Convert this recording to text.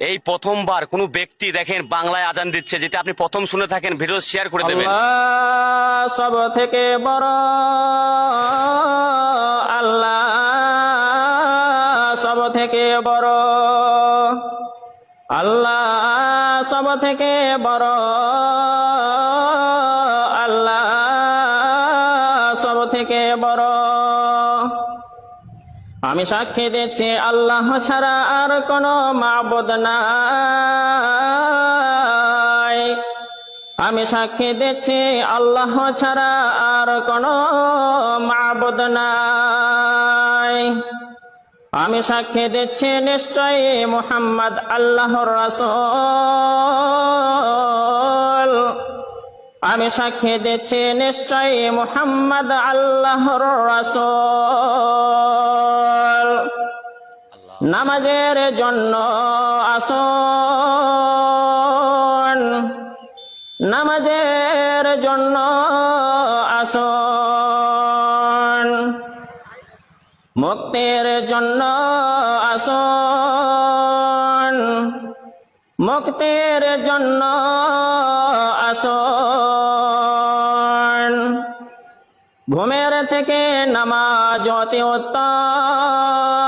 এই প্রথমবার কোনো ব্যক্তি দেখেন বাংলায় আজান দিচ্ছে, যেটা আপনি প্রথম শুনে থাকেন ভিডিও শেয়ার করে দেবেন। সব থেকে বড়, আল্লাহ সব থেকে বড়, আল্লাহ সব থেকে বড়, আল্লাহ সব থেকে বড়। আমি সাক্ষী দিচ্ছি, আল্লাহ ছাড়া আর কোনো মাবুদ নাই। আমি সাক্ষী দিচ্ছি, আল্লাহ ছাড়া আর কোনো মাবুদ নাই। আমি সাক্ষী দিচ্ছি, নিশ্চয়ই মুহাম্মদ আল্লাহর রাসূল। আমি সাক্ষী দিচ্ছি, নিশ্চয়ই মুহাম্মদ আল্লাহর রাসূল। নামাজের জন্য আসুন। নামাজের জন্য আসুন। মুক্তির জন্য আসুন। মুক্তির জন্য আসুন। ঘুমের থেকে নামাজ অতি উত্তম।